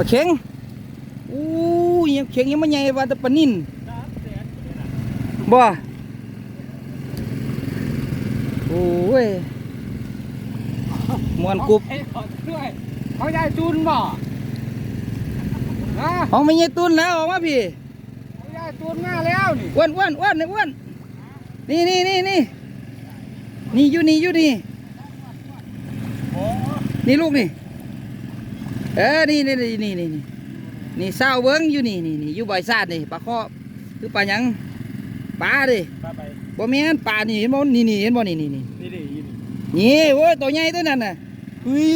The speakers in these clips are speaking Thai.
ปลาเข็งอู้ยยังเข็งยังไม่ใหญ่ว่าแต่ปลานิ่นบ่โอ้ยมวนกรุบให้ขอด้วยเขายายจูนบ่นะของไม่ใหญ่ตุนแล้วออกมาพี่เขายายจูนมาแล้วนี่อ้วนอ้วนอ้วนอ้วนนี่นี่นี่นี่นี่อยู่นี่อยู่นี่โอ้นี่ลูกนี่เออนี่นี่นี่นี่นี่นี่นี่เศร้าเบิ้งอยู่นี่นี่นี่อยู่บ่อยซาดนี่ปลาข้อคือปลาหยังปลาดิไปไปบ่แม่นปลานี่เห็นบ่นี่นี่เห็นบ่นี่นี่นี่นี่ดินี่นี่โอ้ยตัวใหญ่ตัวนั้นน่ะอุ้ย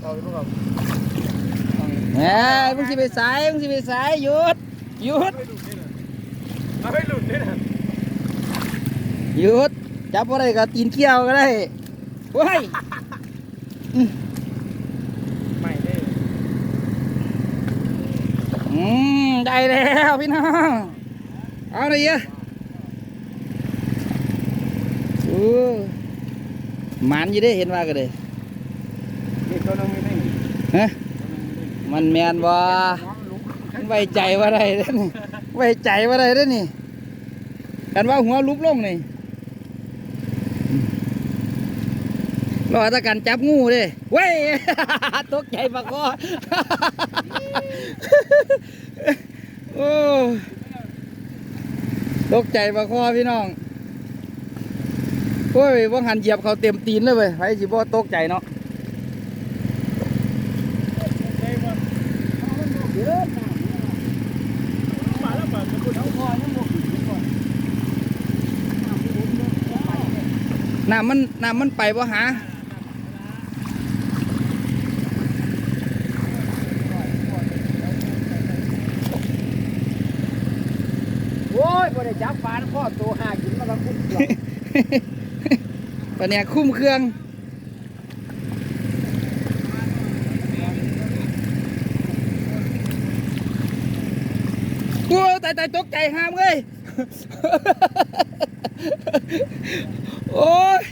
เราลูกเราแหมมึงสิไปสายมึงสิไปสายหยุดหยุดเราไม่หลุดนี่นะหยุดจับอะไรก็ตีนเขี้ยวก็ได้เว้ย ไม่ได้ อืม ได้แล้วพี่น้อง เอาเลยเยอะโอ้หมันอยู่ได้เห็นว่ากันเลยนี่ตัวนึงไม่ได้ฮะมันแมนบ่ไว้ใจว่าได้เด้อนี่ไว้ใจว่าได้เด้อนี่กันว่าหัวลุกลงนี่ รอแตะกันจับงูเด้เว้ยตกใจปะคอโอ้ตกใจปะคอพี่น้องโอ้ยว่างหันเหยียบเขาเต็มตีนเลยเว้ยไผสิบ่ตกใจเนาะน้ำมันน้ำมันไปบ่หา โอ้ยบ่ได้จับปลาข้อตัวหากินมาแล้วคุณ ปะเนี่ยคุ้มเครื่องโอ้ยตายตายตกใจห้ามเอ้ยโอ้ย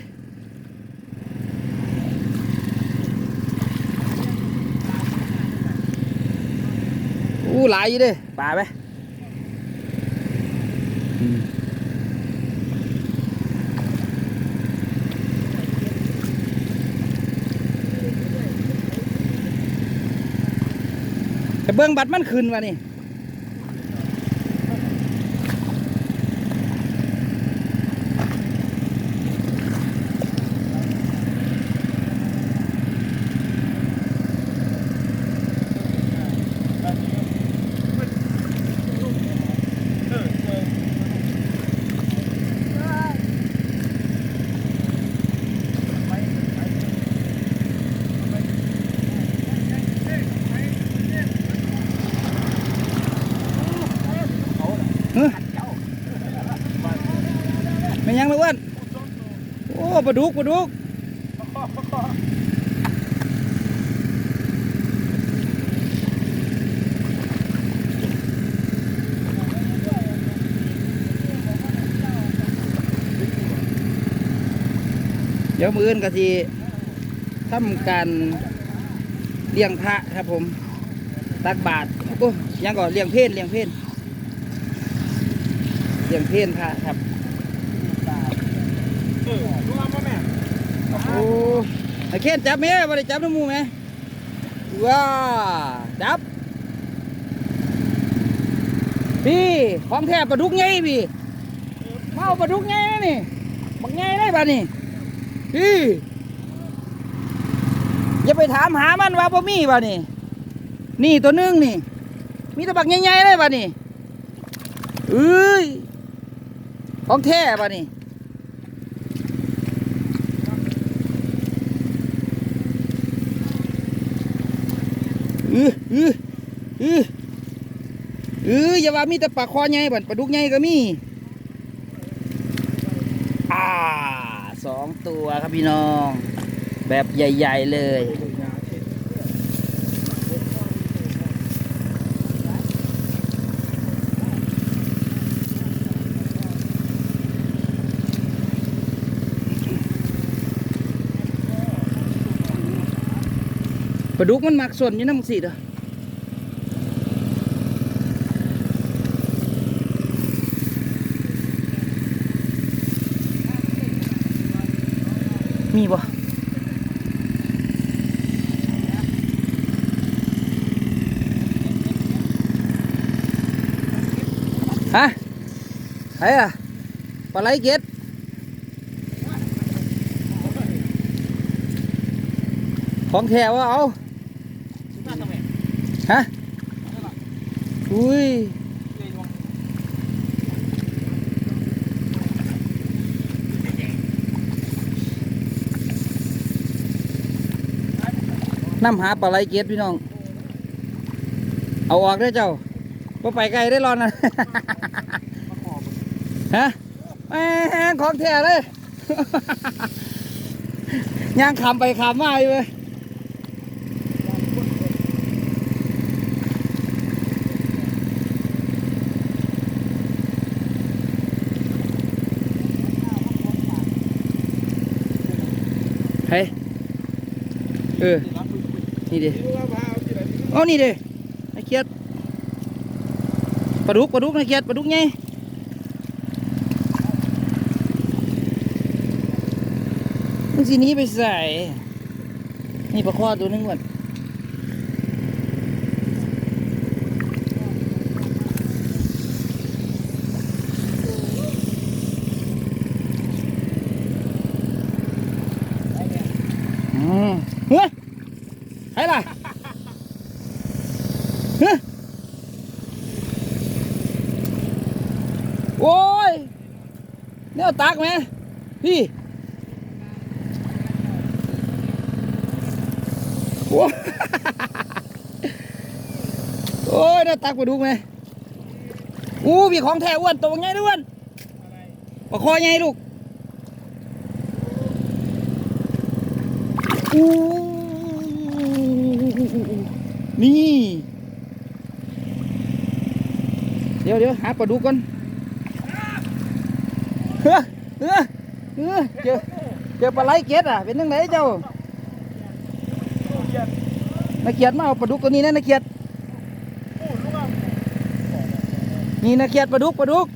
อู้หลายอยู่ด้ป่าไหมอืมไป เบิ้งบัตรมันขึ้นวะนี่ ไม่ยังเลยอ้วนโอ้ ปลาดุกปลาดุกเดี๋ยวมืออื่นกะทีทำการเลี้ยงพระครับผม ตักบาทโอ้ยังก่อนเลี้ยงเพศเลี้ยงเพศเลี้ยงเพศพระครับ โอ้ไอ้เคนจับไหมบ่ได้จับน้ำมูไหมว้าจับ พี่ของแท้ปลาดุกไงพี่เอาปลาดุกไงนี่บักไงได้ป่ะนี่พี่อย่าไปถามหามันว่าบ่มีป่ะนี่ นี่ตัวนึงนี่ มีต่บักใหญ่ๆเลยป่ะนี่เอ้ยของแท้ป่ะนี่ เออเออเออเอออย่าว่ามีแต่ปลาคอใหญ่บันปลาดุกใหญ่ก็มี อ่าสองตัวครับพี่น้อง แบบใหญ่ ๆ เลย ลาดุกมันมักส่วนอยู่น้ำสีเด้อมีบ่ฮะใครอะปลาไหลเก็ดของแถวว่าเอา ฮะ อุ้ยน้ำหาปลาไหลเกียดพี่น้อง เอาออกได้เจ้าว่าไปไกลได้รอนนะฮะแหมของแท้เลยย่างขำไปขำมาอยู่เลย เออ นี่ดิโอ้นี่ดินักเกียดปลาดุกปลาดุกนักเกียดปลาดุกไงมันสีนี้ไปใส่ นี่ปลาคอตัวนึงก่อนอืมเฮ้ยใครล่ะเฮ้ยโอ้ยเนี่ย ตักไหมพี่โอ้โอ้ยเนี่ยตักไปดูไหมอู้มีของแท้อ้วนตัวไงด้วยอ้วนปลาคอไงลูกอู้นี่ เดี๋ยวเดี๋ยวหาปลาดุกก่อน เฮ้อเฮ้อเฮ้อเจอเจอปลาไหลเกล็ดอะเป็นยังไงเจ้านักเกียรติมาเอาปลาดุกตัวนี้นะนักเกียรตินี่นักเกียรติปลาดุกปลาดุก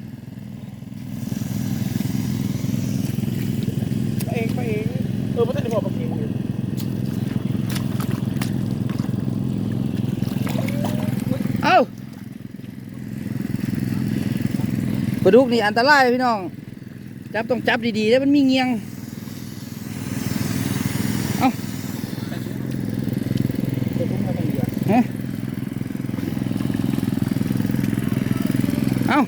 ไปเองไปเองเออไม่ต้องบอกปากเองเอ้าปลาดุกนี่อันตรายพี่น้อง จับต้องจับดีๆแล้วมันมีเงียงเดี๋ยวผมมาเป็นเดือนฮะเอา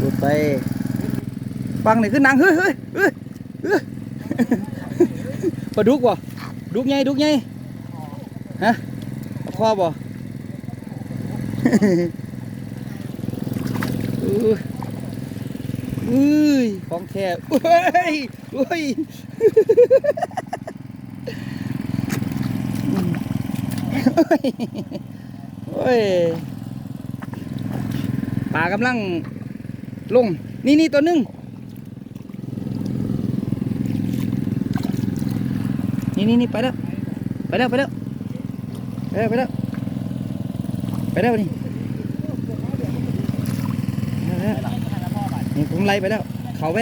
ดูดไปฟังนี่คือหนังเฮ้ยเฮ้ยเฮ้ยเฮ้ยปลาดุกบ่ดุกไงดุกไง ฮะปลาคอบ่อื้ออุ้ยของแท้อุ้ยอุ้ยโอ้ยปลากำลังลง นี่นี่ตัวหนึง นี่นี่นี่ไปแล้ว ไปแล้ว ไปแล้ว ไปแล้วไปแล้วไปแล้วนี่ไปแล้วนี่ผมไล่ไปแล้ว เขาไป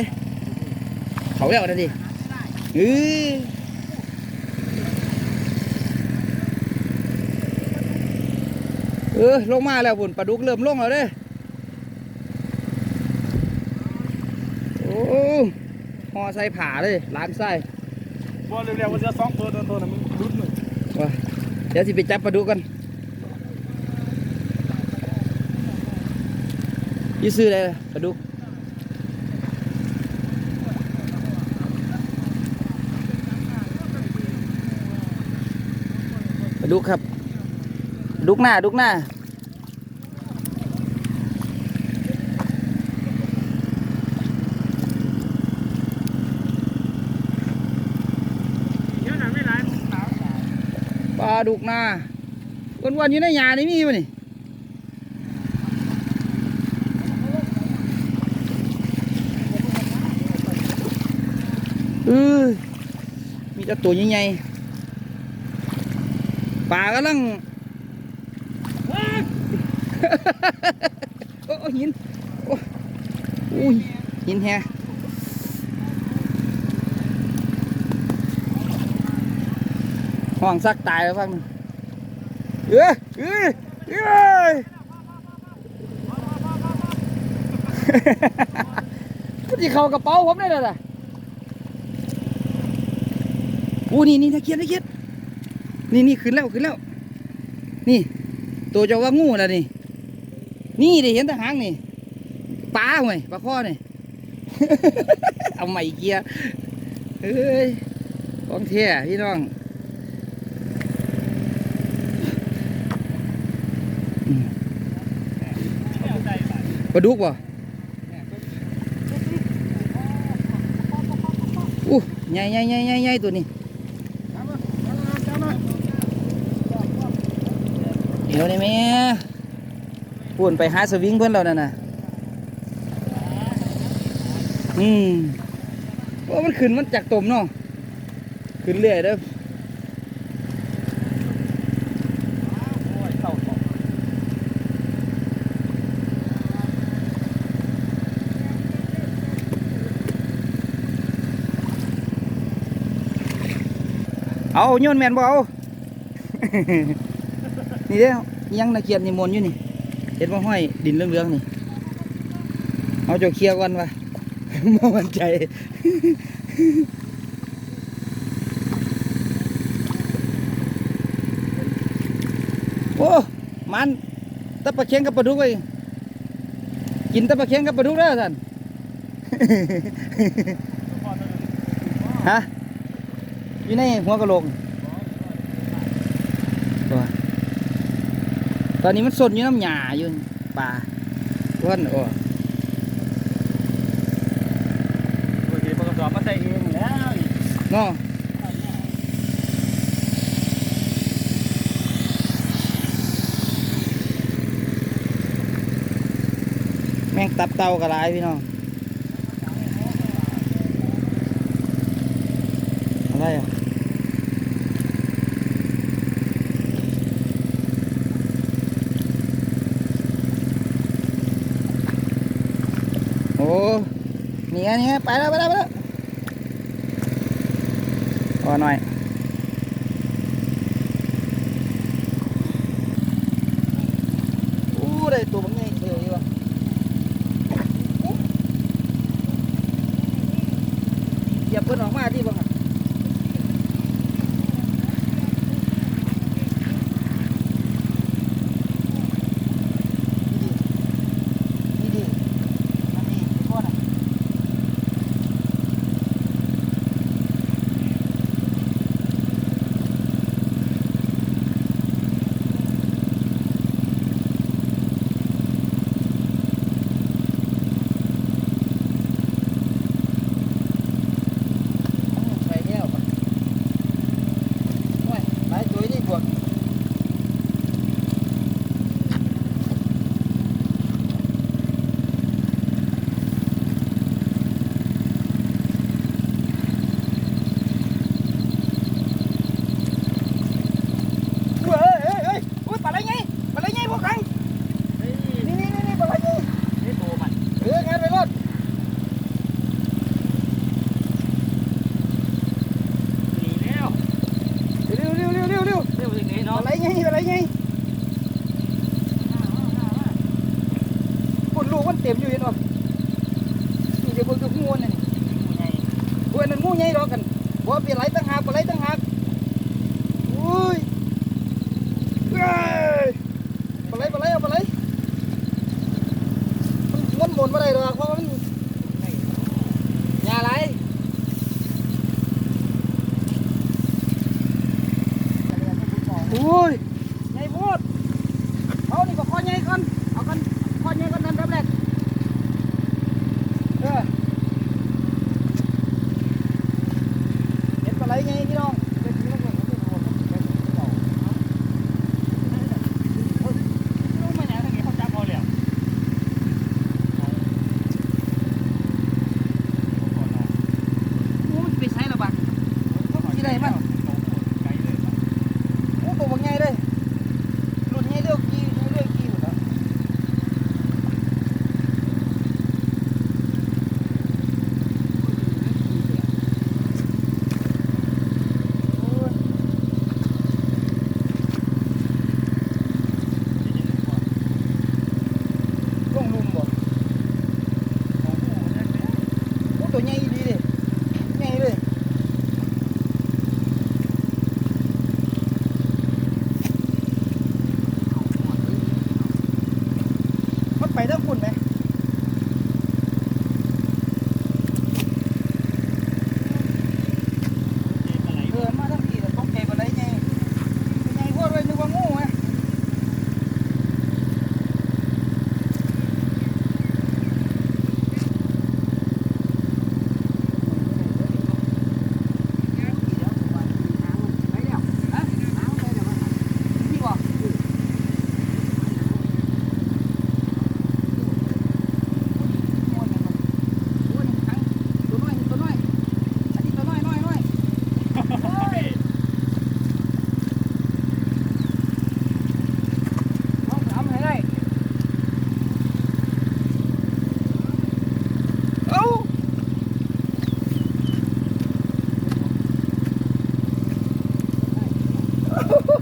เขาแล้วนะดิเออเออลงมาแล้วบุญปลาดุกเริ่มลงแล้วเด้โอ้หอใส่ผาเลยล้านไส้บอลเร็วๆวันจะสองตัวตัวน่ะมึงรุดหนึ่งว่า เดี๋ยวสิไปจับปลาดุกกันยี่ซื้ออะไรล่ะปลาดุกปลาดุกครับ ดุกหน้าดุกหน้า ดุกนาอ้วนๆอยู่ในยานี่มีป่ะนี่เออมีแต่ตัวใหญ่ๆปลากำลังโอ้หิน โอ้ยหินแฮะ ห้องซักตายแล้วฟังหนึ่งเอ้ยเอ้ยเอ้ยพุทธิเขากระเป๋าผมได้เลยล่ะโอ้นี่นี่ตะเคียนตะเคียนนี่นี่ขึ้นแล้วขึ้นแล้ว นี่ ตัวเจะว่างูแล้วนี่ นี่ได้เห็นแตะหางนี่ปลาห่วยปลาข้อนี่เอาใหม่เกียร์เอ้ยของเท่พี่น้อง ปลาดุกบ่อู้ใหญ่ใหญ่ใหญ่ใหญ่ใหญ่ตัวนี้เดี๋ยวนี่แม่ปุ่นไปหาสวิงเพื่อนเรานั่นน่ะอืมโอ้มันขึ้นมันจากตมเนาะขึ้นเรื่อยเด้อ เอาโยนแมนบ่เอานี่เด้ยังตะเกียบนี่มนอยู่นี่เห็นว่าห้อยดินเรื่องๆนี่ เอาจ้าเคลียร์ก่อนวะมาวันใจโอ้มันตะปลาเค็งกับปลาดุกไปกินตะปลาเค็งกับปลาดุกได้อท่านฮะ อยู่ในหัวกะโหลกตัวตอนนี้มันสนอยู่น้ำหยาอยู่ปลาว่านโอ้โอเคประกอบมาใส่เองแล้วนี่เนาะแม่งตับเต่ากระไรพี่น้องอะไรอะ โอ้ นี่ไงนี่ไงไปแล้วไปแล้วไปแล้วรอหน่อยอู้ได้ตัวมันใหญ่เฉยว่ะเหยียบเพิ่นออกมาที่บ้างนี่ดิมันนี่โทษนะ ใส่แก้วปะโอ้ยหลายตัวนี่พวกเว้ยเอ้ยเอ้ยอุ้ยปลาอะไรไงปลาอะไรไงพวกขัง นี่ นี่นี่นี่นี่ปลาอะไรไง นี่ตัวมัน เออแค่ไปรถ หนีแล้ว เร็วเร็วเร็วเร็วเร็ว เร็วอย่างนี้ ปลา เนาะ อะไรไงปลาอะไรไงคนลูกมัน เต็มอยู่เห็นป่ะนี่เดี๋ยวเบิ่งตัวงูนั่นนี่เว้ยนั่นงูใหญ่ดอกกันบ่เป็นไรตั้งหากปลาไหลตั้งหากอุ้ยเอ้ยปลาไหลปลาไหลเอาปลาไหลมันม้วนหมนมาได้ดอกเพราะว่ามัน Oh!